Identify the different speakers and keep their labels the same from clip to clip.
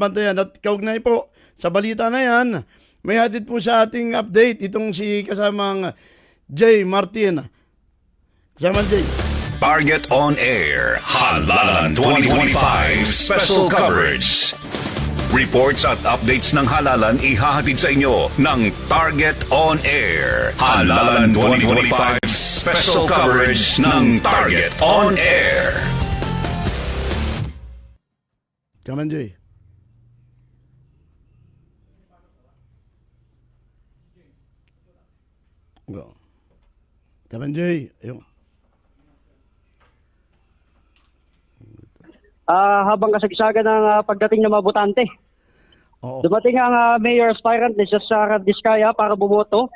Speaker 1: binabantayan. At kaugnay po, sa balita na yan, may hatid po sa ating update itong si kasamang Jay Martin. Kasamang Jay.
Speaker 2: Target on Air, Halalan 2025 Special Coverage. Reports at updates ng halalan ihahatid sa inyo ng Target on Air. Halalan 2025 Special Coverage ng Target on Air.
Speaker 1: Kasamang Jay. Go. Kasamang Jay. Ayun.
Speaker 3: Ah, habang kasagsagan ng ah, pagdating ng mga botante.
Speaker 1: Oo.
Speaker 3: Dumating ang ah, mayor aspirant ni Sara Diskaya para bumoto.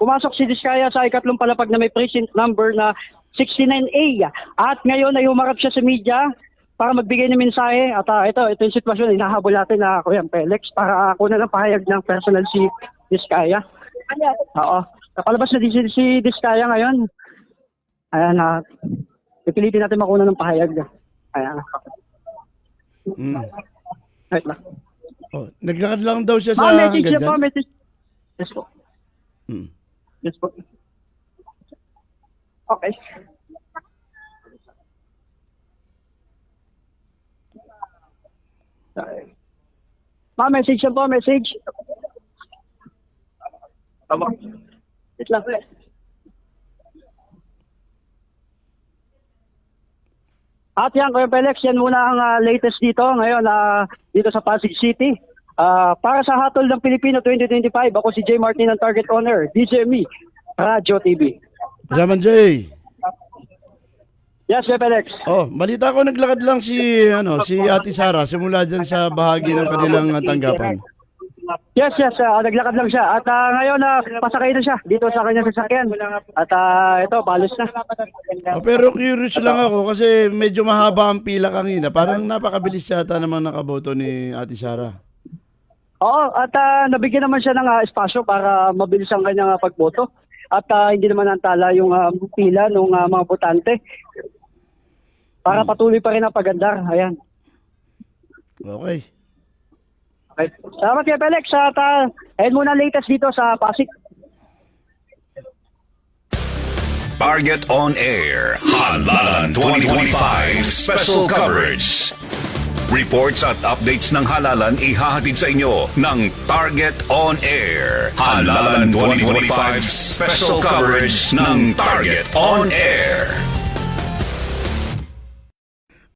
Speaker 3: Pumasok si Diskaya sa ikatlong palapag na may precinct number na 69A. At ngayon ay humarap siya sa media para magbigay ng mensahe. At ah, ito, ito yung sitwasyon. Inahabol natin na Kuya Felix para ako na lang pahayag ng personal si Diskaya. Oo. Napalabas na din si, si Diskaya ngayon. Ayan na. Pipilitin natin makuna ng pahayag. Ayan.
Speaker 1: Mm.
Speaker 3: Wait lang.
Speaker 1: Oh, naglakad lang daw siya sa
Speaker 3: Ah, message niya po, message. Yes po.
Speaker 1: Mm.
Speaker 3: Yes po. Okay. Ma, message niya po, message. Tama. Wait lang. At yan, Kuya Felix, yan muna ang ah, latest dito ngayon ah, dito sa Pasig City. Ah, para sa Hatol ng Pilipino 2025, ako si Jay Martin ng Target Owner, DJME, Radyo TV.
Speaker 1: Kasamang Jay.
Speaker 3: Yes, Kuya Felix.
Speaker 1: Oh, balita ko naglakad lang si ano, si Ate Sara simula diyan sa bahagi ng kanilang uh, tanggapan.
Speaker 3: Yes, yes, ah, naglakad lang siya. At ah, ngayon, na pasakay na siya dito sa kanyang sasakyan. At ah, ito, balos na.
Speaker 1: Oh, pero curious lang ako kasi medyo mahaba ang pila kanina. Parang napakabilis yata naman nakaboto ni Ate Sara.
Speaker 3: Oo, at ah, nabigyan naman siya ng ah, espasyo para mabilis ang kanyang ah, pagboto. At ah, hindi naman antala yung ah, pila ng mga botante. Para patuloy pa rin ang pagandar. Ayan.
Speaker 1: Okay.
Speaker 3: Okay. Salamat kay Felix. At uh, ayun muna latest dito sa Pasig.
Speaker 2: Target on Air, Halalan 2025 Special Coverage. Reports at updates ng halalan ihahatid sa inyo ng Target on Air. Halalan 2025 Special Coverage ng Target on Air.